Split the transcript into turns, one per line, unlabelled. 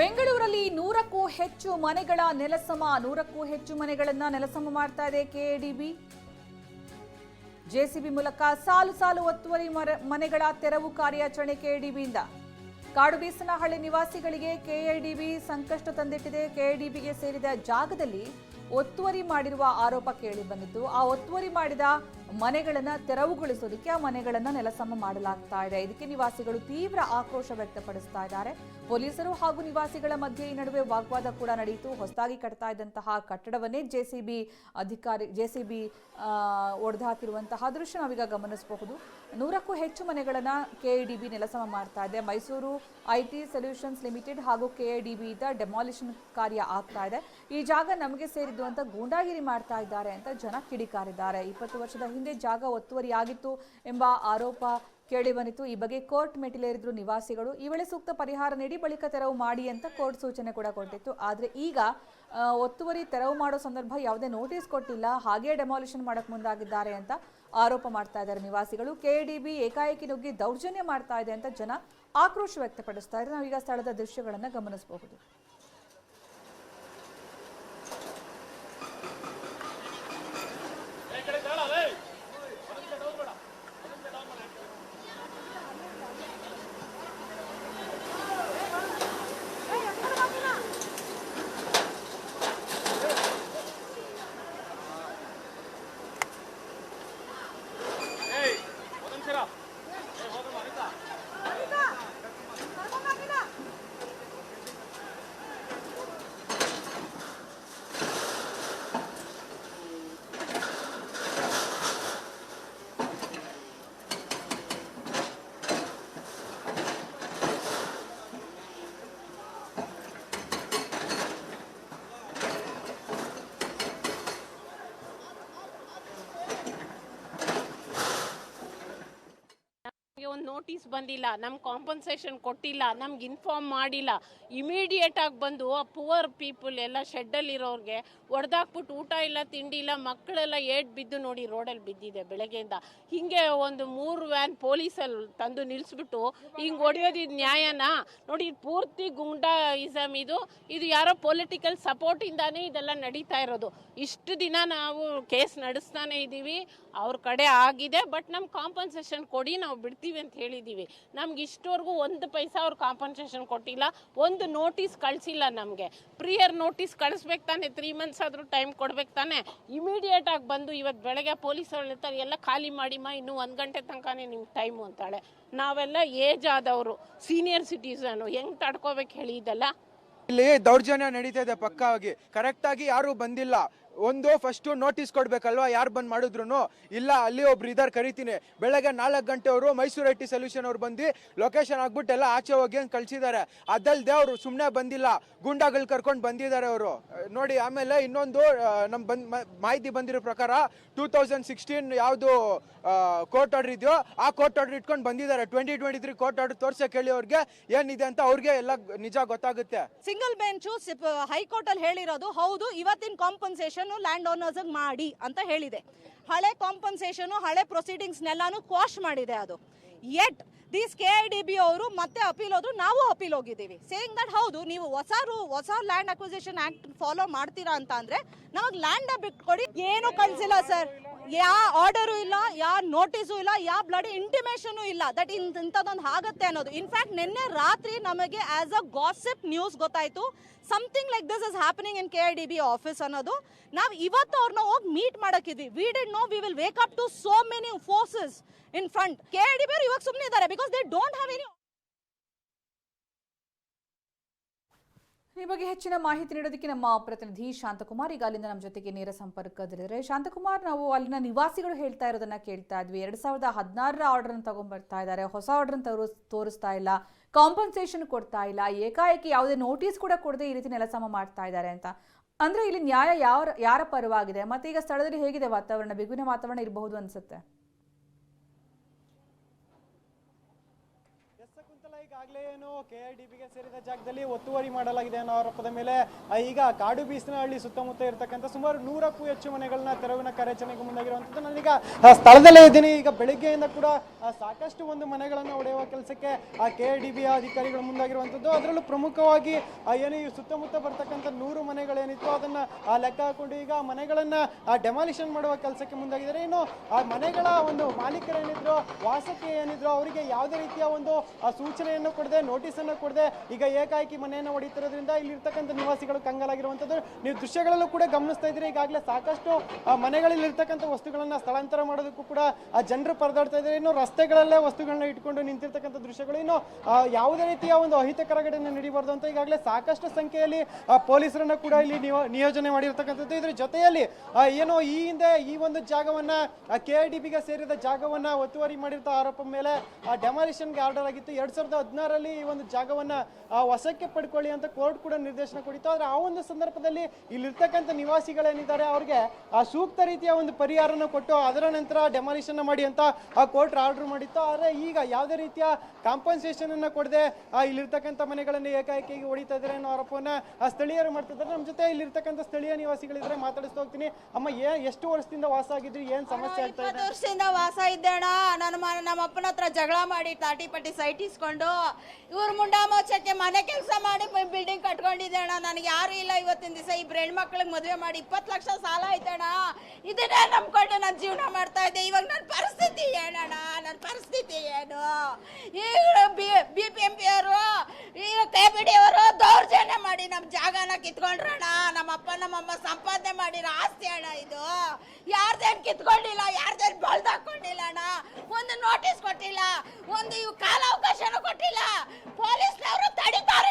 ಬೆಂಗಳೂರಲ್ಲಿ ನೂರಕ್ಕೂ ಹೆಚ್ಚು ಮನೆಗಳ ನೆಲಸಮ, ನೂರಕ್ಕೂ ಹೆಚ್ಚು ಮನೆಗಳನ್ನ ನೆಲಸಮ ಮಾಡ್ತಾ ಇದೆ ಕೆಎಡಿಬಿ ಜೆಸಿಬಿ ಮೂಲಕ ಸಾಲು ಸಾಲು ಒತ್ತುವರಿ ಮನೆಗಳ ತೆರವು ಕಾರ್ಯಾಚರಣೆ ಕೆಎಡಿಬಿಯಿಂದ ಕಾಡುಬೀಸನಹಳ್ಳಿ ನಿವಾಸಿಗಳಿಗೆ ಕೆಎಡಿಬಿ ಸಂಕಷ್ಟ ತಂದಿಟ್ಟಿದೆ. ಕೆಎಡಿಬಿಗೆ ಸೇರಿದ ಜಾಗದಲ್ಲಿ ಒತ್ತುವರಿ ಮಾಡಿರುವ ಆರೋಪ ಕೇಳಿ ಬಂದಿತ್ತು. ಆ ಒತ್ತುವರಿ ಮಾಡಿದ ಮನೆಗಳನ್ನ ತೆರವುಗೊಳಿಸೋದಕ್ಕೆ ಆ ಮನೆಗಳನ್ನು ನೆಲಸಮ ಮಾಡಲಾಗ್ತಾ ಇದೆ. ಇದಕ್ಕೆ ನಿವಾಸಿಗಳು ತೀವ್ರ ಆಕ್ರೋಶ ವ್ಯಕ್ತಪಡಿಸ್ತಾ ಇದ್ದಾರೆ. ಪೊಲೀಸರು ಹಾಗೂ ನಿವಾಸಿಗಳ ಮಧ್ಯೆ ಈ ನಡುವೆ ವಾಗ್ವಾದ ಕೂಡ ನಡೆಯಿತು. ಹೊಸದಾಗಿ ಕಟ್ತಾ ಇದ್ದಂತಹ ಕಟ್ಟಡವನ್ನೇ ಜೆಸಿಬಿ ಅಧಿಕಾರಿ ಜೆಸಿಬಿ ಒಡೆದು ಹಾಕಿರುವಂತಹ ದೃಶ್ಯ ನಾವೀಗ ಗಮನಿಸಬಹುದು. ನೂರಕ್ಕೂ ಹೆಚ್ಚು ಮನೆಗಳನ್ನ ಕೆಐಡಿಬಿ ನೆಲಸಮ ಮಾಡ್ತಾ ಇದೆ. ಮೈಸೂರು ಐಟಿ ಸೊಲ್ಯೂಷನ್ಸ್ ಲಿಮಿಟೆಡ್ ಹಾಗೂ ಕೆಐಡಿಬಿಯಿಂದ ಡೆಮಾಲಿಷನ್ ಕಾರ್ಯ ಆಗ್ತಾ ಇದೆ. ಈ ಜಾಗ ನಮಗೆ ಸೇರಿದ್ದು ಅಂತ ಗೂಂಡಾಗಿರಿ ಮಾಡ್ತಾ ಇದ್ದಾರೆ ಅಂತ ಜನ ಕಿಡಿಕಾರಿದ್ದಾರೆ. ಇಪ್ಪತ್ತು ವರ್ಷದ ಹಿಂದೆ ಜಾಗ ಒತ್ತುವರಿ ಆಗಿತ್ತು ಎಂಬ ಆರೋಪ ಕೇಳಿ ಬಂದಿತ್ತು ಈ ಬಗ್ಗೆ ಕೋರ್ಟ್ ಮೆಟ್ಟಿಲೇರಿದ್ರು ನಿವಾಸಿಗಳು. ಈ ವೇಳೆ ಸೂಕ್ತ ಪರಿಹಾರ ನೀಡಿ ಬಳಿಕ ತೆರವು ಮಾಡಿ ಅಂತ ಕೋರ್ಟ್ ಸೂಚನೆ ಕೂಡ ಕೊಟ್ಟಿತ್ತು. ಆದರೆ ಈಗ ಒತ್ತುವರಿ ತೆರವು ಮಾಡೋ ಸಂದರ್ಭ ಯಾವುದೇ ನೋಟಿಸ್ ಕೊಟ್ಟಿಲ್ಲ. ಹಾಗೇ ಡೆಮಾಲಿಷನ್ ಮಾಡಕ್ ಮುಂದಾಗಿದ್ದಾರೆ ಅಂತ ಆರೋಪ ಮಾಡ್ತಾ ಇದ್ದಾರೆ ನಿವಾಸಿಗಳು. ಕೆಡಿಬಿ ಏಕಾಏಕಿ ನುಗ್ಗಿ ದೌರ್ಜನ್ಯ ಮಾಡ್ತಾ ಇದೆ ಅಂತ ಜನ ಆಕ್ರೋಶ ವ್ಯಕ್ತಪಡಿಸ್ತಾ ಇದ್ದಾರೆ. ನಾವೀಗ ಸ್ಥಳದ ದೃಶ್ಯಗಳನ್ನು ಗಮನಿಸಬಹುದು.
ಒಂದು ನೋಟಿಸ್ ಬಂದಿಲ್ಲ ನಮ್ಗೆ ಕಾಂಪನ್ಸೇಷನ್ ಕೊಟ್ಟಿಲ್ಲ, ನಮ್ಗೆ ಇನ್ಫಾರ್ಮ್ ಮಾಡಿಲ್ಲ. ಇಮಿಡಿಯೇಟ್ ಆಗಿ ಬಂದು ಆ ಪುವರ್ ಪೀಪಲ್ ಎಲ್ಲ ಶೆಡ್ಡಲ್ಲಿರೋರಿಗೆ ಹೊಡೆದಾಕ್ಬಿಟ್ಟು ಊಟ ಇಲ್ಲ, ತಿಂಡಿ ಇಲ್ಲ ಮಕ್ಕಳೆಲ್ಲ ಏಟ್ ಬಿದ್ದು ನೋಡಿ ರೋಡಲ್ಲಿ ಬಿದ್ದಿದೆ ಬೆಳಗ್ಗೆಯಿಂದ. ಹಿಂಗೆ ಒಂದು ಮೂರು ವ್ಯಾನ್ ಪೊಲೀಸಲ್ಲಿ ತಂದು ನಿಲ್ಲಿಸ್ಬಿಟ್ಟು ಹಿಂಗೆ ಹೊಡೆಯೋದಿದ್ ನ್ಯಾಯನಾ? ನೋಡಿ ಇದು ಪೂರ್ತಿ ಗುಂಡಾಯಿಸಮ್ ಇದು. ಇದು ಯಾರೋ ಪೊಲಿಟಿಕಲ್ ಸಪೋರ್ಟಿಂದಾನೇ ಇದೆಲ್ಲ ನಡೀತಾ ಇರೋದು. ಇಷ್ಟು ದಿನ ನಾವು ಕೇಸ್ ನಡೆಸ್ತಾನೆ ಇದ್ದೀವಿ ಅವ್ರ ಕಡೆ ಆಗಿದೆ ಬಟ್ ನಮ್ಗೆ ಕಾಂಪನ್ಸೇಷನ್ ಕೊಡಿ, ನಾವು ಬಿಡ್ತೀವಿ ಅಂತ ಹೇಳಿದ್ದೀವಿ ನಮ್ಗೆ ಇಷ್ಟವರೆಗೂ ಒಂದು ಪೈಸಾ ಅವ್ರು ಕಾಂಪನ್ಸೇಷನ್ ಕೊಟ್ಟಿಲ್ಲ, ಒಂದು ನೋಟಿಸ್ ಕಳಿಸಿಲ್ಲ ನಮಗೆ. ಪ್ರಿಯರ್ ನೋಟಿಸ್ ಕಳಿಸ್ಬೇಕು ತಾನೆ ತ್ರೀ ಮಂತ್ಸ್ ಆದರೂ ಟೈಮ್ ಕೊಡ್ಬೇಕು ತಾನೆ. ಇಮಿಡಿಯೇಟ್ ಆಗಿ ಬಂದು ಇವತ್ತು ಬೆಳಗ್ಗೆ ಪೊಲೀಸ್ ಅವ್ರು ಹೇಳ್ತಾರೆ, ಎಲ್ಲ ಖಾಲಿ ಮಾಡಿಮ್ಮ ಇನ್ನೂ ಒಂದು ಗಂಟೆ ತನಕನೇ ನಿಮ್ಗೆ ಟೈಮು ಅಂತಾಳೆ. ನಾವೆಲ್ಲ ಏಜ್ ಆದವರು ಸೀನಿಯರ್ ಸಿಟಿಸನು ಹೆಂಗೆ ತಡ್ಕೋಬೇಕು ಹೇಳಿ
ಇಲ್ಲಿ ದೌರ್ಜನ್ಯ ನಡೀತಾ ಇದೆ ಪಕ್ಕಾಗಿ. ಕರೆಕ್ಟ್ ಆಗಿ ಯಾರು ಬಂದಿಲ್ಲ. ಒಂದು ಫಸ್ಟು ನೋಟಿಸ್ ಕೊಡಬೇಕಲ್ವಾ? ಯಾರು ಬಂದು ಮಾಡಿದ್ರು ಇಲ್ಲ, ಅಲ್ಲಿ ಒಬ್ರು ಇದಾರೆ, ಕರಿತೀನಿ. ಬೆಳಗ್ಗೆ ನಾಲ್ಕು ಗಂಟೆ ಅವರು ಮೈಸೂರು ಐ ಟಿ ಸೊಲ್ಯೂಷನ್ ಅವ್ರು ಬಂದು ಲೊಕೇಶನ್ ಹಾಕ್ಬಿಟ್ಟು ಎಲ್ಲ ಆಚೆ ಹೋಗಿ ಅಂತ ಕಳ್ಸಿದ್ದಾರೆ ಅದಲ್ಲದೆ ಅವರು ಸುಮ್ಮನೆ ಬಂದಿಲ್ಲ. ಗುಂಡಾಗಳು ಕರ್ಕೊಂಡು ಬಂದಿದ್ದಾರೆ ಅವರು. ನೋಡಿ, ಆಮೇಲೆ ಇನ್ನೊಂದು ನಮ್ಮ ನಮ್ ಬಂದ್ ಮಾಹಿತಿ ಬಂದಿರೋ ಪ್ರಕಾರ ಟೂ ತೌಸಂಡ್ ಸಿಕ್ಸ್ಟೀನ್ ಯಾವುದು ಕೋರ್ಟ್ ಆರ್ಡರ್ ಇದೆಯೋ, ಆ ಕೋರ್ಟ್ ಆರ್ಡರ್ ಇಟ್ಕೊಂಡು ಬಂದಿದ್ದಾರೆ twenty twenty three court order ತೋರ್ಸಕ್ಕೆ ಕೇಳಿ ಅವ್ರಿಗೆ ಏನಿದೆ ಅಂತ ಅವ್ರಿಗೆ ಎಲ್ಲ ನಿಜ ಗೊತ್ತಾಗುತ್ತೆ.
ಸಿಂಗಲ್ ಬೆಂಚು ಹೈಕೋರ್ಟ್ ಅಲ್ಲಿ ಹೇಳಿರೋದು, ಹೌದು, ಇವತ್ತಿನ ಕಾಂಪನ್ಸೇಷನ್ ಲ್ಯಾಂಡ್ ಓನರ್ಸ್ ಮಾಡಿ ಅಂತ ಹೇಳಿದೆ. ಹಳೆ ಕಾಂಪನ್ಸೇಷನ್ ಹಳೆ ಪ್ರೊಸೀಡಿಂಗ್ಸ್ನೆಲ್ಲಾನು ಕ್ವಾಶ್ ಮಾಡಿದೆ ಅದು. At this K I D B ಅವರು ಮತ್ತೆ ಅಪೀಲ್ ಹೋದ್ರು, ನಾವು ಅಪೀಲ್ ಹೋಗಿದ್ದೀವಿ. ಸೇಯಿಂಗ್ ದಟ್ ಹೌದು, ನೀವು ಹೊಸ ರೂ- ಹೊಸ ಲ್ಯಾಂಡ್ ಅಕ್ವಿಸಿಷನ್ ಆಕ್ಟ್ ಫಾಲೋ ಮಾಡ್ತೀರಾ ಅಂತ ಅಂದ್ರೆ, ನಮಗೆ ಲ್ಯಾಂಡ್ ಬಿಟ್ಕೊಡಿ. ಏನು ಕಳಿಸಿಲ್ಲ ಸರ್ ಯಾ ಆರ್ಡರು ಇಲ್ಲ, ಯಾ ನೋಟಿಸು ಇಲ್ಲ ಯಾವ ಬ್ಲಡ್ ಇಂಟಿಮೇಷನು ಇಲ್ಲ. ದಟ್ ಇನ್ ಇಂಥದ್ದೊಂದು ಆಗತ್ತೆ ಅನ್ನೋದು. ಇನ್ಫ್ಯಾಕ್ಟ್ ನಿನ್ನೆ ರಾತ್ರಿ ನಮಗೆ ಆಸ್ ಅ ಗಾಸಿಪ್ ನ್ಯೂಸ್ ಗೊತ್ತಾಯ್ತು. Something like this is happening in K I D B office ಅನ್ನೋದು. ನಾವು ಇವತ್ತು ಅವ್ರನ್ನ ಹೋಗಿ meet ಮಾಡಕ್ಕಿದ್ವಿ we did no we will wake up to so many forces in front K I D B ಇವಾಗ ಸುಮ್ಮನೆ ಇದ್ದಾರೆ. Because they don't have any
ಈ ಬಗ್ಗೆ ಹೆಚ್ಚಿನ ಮಾಹಿತಿ ನೀಡೋದಕ್ಕೆ ನಮ್ಮ ಪ್ರತಿನಿಧಿ ಶಾಂತಕುಮಾರ್ ಈಗ ಅಲ್ಲಿಂದ ನಮ್ಮ ಜೊತೆಗೆ ನೇರ ಸಂಪರ್ಕದಲ್ಲಿದ್ದಾರೆ. ಶಾಂತಕುಮಾರ್, ನಾವು ಅಲ್ಲಿನ ನಿವಾಸಿಗಳು ಹೇಳ್ತಾ ಇರೋದನ್ನ ಕೇಳ್ತಾ ಇದ್ವಿ. ಎರಡ್ ಸಾವಿರದ ಹದಿನಾರರ ಆರ್ಡರ್ ತಗೊಂಡ್ಬರ್ತಾ ಇದ್ದಾರೆ. ಹೊಸ ಆರ್ಡರ್ ತೋರಿಸ್ತಾ ಇಲ್ಲ. ಕಾಂಪನ್ಸೇಷನ್ ಕೊಡ್ತಾ ಇಲ್ಲ. ಏಕಾಏಕಿ ಯಾವುದೇ ನೋಟಿಸ್ ಕೂಡ ಕೊಡದೆ ಈ ರೀತಿ ನೆಲಸಮ ಮಾಡ್ತಾ ಇದ್ದಾರೆ ಅಂತ. ಅಂದ್ರೆ ಇಲ್ಲಿ ನ್ಯಾಯ ಯಾವ ಯಾರ ಪರವಾಗಿದೆ? ಮತ್ತೆ ಈಗ ಸ್ಥಳದಲ್ಲಿ ಹೇಗಿದೆ ವಾತಾವರಣ? ಬಿಗುವಿನ ವಾತಾವರಣ ಇರಬಹುದು ಅನ್ಸುತ್ತೆ.
ಈಗಾಗಲೇ
ಏನು ಕೆ ಆರ್ ಡಿ ಬಿಗೆ ಸೇರಿದ ಜಾಗದಲ್ಲಿ ಒತ್ತುವರಿ ಮಾಡಲಾಗಿದೆ ಅನ್ನೋ ಆರೋಪದ ಮೇಲೆ ಈಗ ಕಾಡು ಬೀಸನಹಳ್ಳಿ ಸುತ್ತಮುತ್ತ ಇರತಕ್ಕಂಥ ಸುಮಾರು ನೂರಕ್ಕೂ ಹೆಚ್ಚು ಮನೆಗಳನ್ನ ತೆರವಿನ ಕಾರ್ಯಾಚರಣೆಗೆ ಮುಂದಾಗಿರುವಂಥದ್ದು. ನಾನೀಗ ಸ್ಥಳದಲ್ಲೇ ಇದ್ದೀನಿ. ಈಗ ಬೆಳಿಗ್ಗೆಯಿಂದ ಕೂಡ ಸಾಕಷ್ಟು ಒಂದು ಮನೆಗಳನ್ನು ಒಡೆಯುವ ಕೆಲಸಕ್ಕೆ, ಆ ಕೆ ಆರ್ ಡಿ ಬಿಯ ಅಧಿಕಾರಿಗಳು ಮುಂದಾಗಿರುವಂಥದ್ದು. ಅದರಲ್ಲೂ ಪ್ರಮುಖವಾಗಿ ಏನು ಈ ಸುತ್ತಮುತ್ತ ಬರ್ತಕ್ಕಂಥ ನೂರು ಮನೆಗಳೇನಿತ್ತು ಅದನ್ನ ಲೆಕ್ಕ ಹಾಕೊಂಡು ಈಗ ಮನೆಗಳನ್ನ ಡೆಮಾಲಿಷನ್ ಮಾಡುವ ಕೆಲಸಕ್ಕೆ ಮುಂದಾಗಿದ್ದಾರೆ. ಇನ್ನು, ಆ, ಮನೆಗಳ ಒಂದು ಮಾಲೀಕರೇನಿದ್ರು ವಾಸಕ್ಕೆ ಏನಿದ್ರು, ಅವರಿಗೆ ಯಾವುದೇ ರೀತಿಯ ಒಂದು ಸೂಚನೆಯನ್ನು ಕೊಡದೆ ನೋಟಿಸ್ ಅನ್ನು ಕೊಡದೆ, ಈಗ ಏಕಾಏಕಿ ಮನೆಯನ್ನು ಹೊಡಿತಿರೋದ್ರಿಂದ ಇಲ್ಲಿರ್ತಕ್ಕಂಥ ನಿವಾಸಿಗಳು ಕಂಗಾಲಾಗಿರುವಂಥದ್ದು. ನೀವು ದೃಶ್ಯಗಳಲ್ಲೂ ಕೂಡ ಗಮನಿಸ್ತಾ ಇದ್ದೀರಿ. ಈಗಾಗಲೇ ಸಾಕಷ್ಟು ಮನೆಗಳಲ್ಲಿ ಇರ್ತಕ್ಕಂಥ ವಸ್ತುಗಳನ್ನ ಸ್ಥಳಾಂತರ ಮಾಡೋದಕ್ಕೂ ಕೂಡ, ಆ, ಜನರು ಪರದಾಡ್ತಾ ಇದ್ದಾರೆ. ಇನ್ನು ರಸ್ತೆಗಳಲ್ಲೇ ವಸ್ತುಗಳನ್ನ ಇಟ್ಕೊಂಡು ನಿಂತಿರ್ತಕ್ಕಂಥ ದೃಶ್ಯಗಳು ಇನ್ನು ಯಾವುದೇ ರೀತಿಯ ಒಂದು ಅಹಿತಕರ ಘಟನೆ ನಡೀಬಾರ್ದು ಅಂತ ಈಗಾಗಲೇ ಸಾಕಷ್ಟು ಸಂಖ್ಯೆಯಲ್ಲಿ ಪೊಲೀಸರನ್ನ ಕೂಡ ಇಲ್ಲಿ ನಿಯೋ- ನಿಯೋಜನೆ ಮಾಡಿರ್ತಕ್ಕಂಥದ್ದು. ಇದ್ರ ಜೊತೆಯಲ್ಲಿ ಏನೋ ಈ ಹಿಂದೆ ಈ ಒಂದು ಜಾಗವನ್ನ ಕೆ ಐ ಡಿ ಬಿಗೆ ಸೇರಿದ ಜಾಗವನ್ನ ಒತ್ತುವರಿ ಮಾಡಿರ್ತ ಆರೋಪ ಮೇಲೆ ಡೆಮಾಲಿಷನ್ಗೆ ಆರ್ಡರ್ ಆಗಿತ್ತು. ಎರಡ್ ಸಾವಿರದ ಹದಿನಾರರಲ್ಲಿ ಈ ಒಂದು ಜಾಗವನ್ನ ಆ, ವಶಕ್ಕೆ ಪಡ್ಕೊಳ್ಳಿ ಅಂತ ಕೋರ್ಟ್ ಕೂಡ ನಿರ್ದೇಶನ ಕೊಡಿತ್ತು ಆದ್ರೆ ಆ ಒಂದು ಸಂದರ್ಭದಲ್ಲಿ ಇಲ್ಲಿರ್ತಕ್ಕಂಥ ನಿವಾಸಿಗಳೇನಿದ್ದಾರೆ ಅವ್ರಿಗೆ ಆ ಸೂಕ್ತ ರೀತಿಯ ಒಂದು ಪರಿಹಾರನ ಕೊಟ್ಟು ಅದರ ನಂತರ ಡೆಮಾಲಿಷನ್ ಮಾಡಿ ಅಂತ ಆ ಕೋರ್ಟ್ ಆರ್ಡರ್ ಮಾಡಿತ್ತು. ಆದರೆ ಈಗ ಯಾವುದೇ ರೀತಿಯ ಕಾಂಪನ್ಸೇಷನ್ ಅನ್ನ ಕೊಡದೆ ಇಲ್ಲಿರ್ತಕ್ಕಂಥ ಮನೆಗಳನ್ನು ಏಕಾಏಕಿ ಹೊಡಿತಾ ಇದ್ದಾರೆ ಅನ್ನೋ ಆರೋಪವನ್ನ ಆ ಸ್ಥಳೀಯರು ಮಾಡ್ತಿದ್ದಾರೆ ನಮ್ಮ ಜೊತೆ ಇಲ್ಲಿರ್ತಕ್ಕಂಥ ಸ್ಥಳೀಯ ನಿವಾಸಿಗಳಿದ್ರೆ ಮಾತಾಡಿಸ್ತಾ ಹೋಗ್ತೀನಿ. ಅಮ್ಮ ಏ ಎಷ್ಟು ವರ್ಷದಿಂದ ವಾಸ ಆಗಿದ್ರಿ? ಏನು ಸಮಸ್ಯೆ ಆಗ್ತಾ ಇದೆ?
ವರ್ಷದಿಂದ ವಾಸ ಇದ್ದೆ ಅಣ್ಣ. ನನ್ನ ನಮ್ಮ ಅಪ್ಪನ ಹತ್ರ ಜಗಳ ಮಾಡಿ ತಾಟಿ ಪಟ್ಟಿ ಸೈಟ್ ಇಸ್ಕೊಂಡು ಇವ್ರ ಮುಂಡಾ ಮೋಚಕ್ಕೆ ಮನೆ ಕೆಲಸ ಮಾಡಿ ಬಿಲ್ಡಿಂಗ್ ಕಟ್ಕೊಂಡಿದ್ದೆ ಅಣ್ಣ. ನನಗೆ ಯಾರು ಇಲ್ಲ ಇವತ್ತಿನ ದಿವಸ. ಇಬ್ರು ಹೆಣ್ಮಕ್ಳಿಗೆ ಮದುವೆ ಮಾಡಿ ಇಪ್ಪತ್ತು ಲಕ್ಷ ಸಾಲ ಆಯ್ತಣ್ಣ ಇದನ್ನೇ ನಂಬ್ಕೊಂಡು ನಾನು ಜೀವನ ಮಾಡ್ತಾ ಇದ್ದೆ. ಇವಾಗ ನನ್ನ ಪರಿಸ್ಥಿತಿ ಏನಣ್ಣ ನನ್ನ ಪರಿಸ್ಥಿತಿ ಏನು? ಈಗ B B P M P ಅವರು, ಈಗ ಕೆ ಬಿ ಡಿ ಅವರು ದೌರ್ಜನ್ಯ ಮಾಡಿ ನಮ್ಮ ಜಾಗನ ಕಿತ್ಕೊಂಡ್ರಣ್ಣ ನಮ್ಮಪ್ಪ, ನಮ್ಮಮ್ಮ ಸಂಪಾದನೆ ಮಾಡಿರೋ ಆಸ್ತಿ ಅಣ್ಣ ಇದು. ಯಾರ್ದೇನ್ ಕಿತ್ಕೊಂಡಿಲ್ಲ, ಯಾರ್ದೇನ್ ಬಳ್ದಾಕೊಂಡಿಲ್ಲ ಅಣ್ಣ. ಒಂದು ನೋಟಿಸ್ ಕೊಟ್ಟಿಲ್ಲ, ಒಂದು ಇವು ಕಾಲಾವಕಾಶನೂ ಕೊಟ್ಟಿಲ್ಲ. ಪೊಲೀಸ್ನವರು ತಡಿತಾರೆ.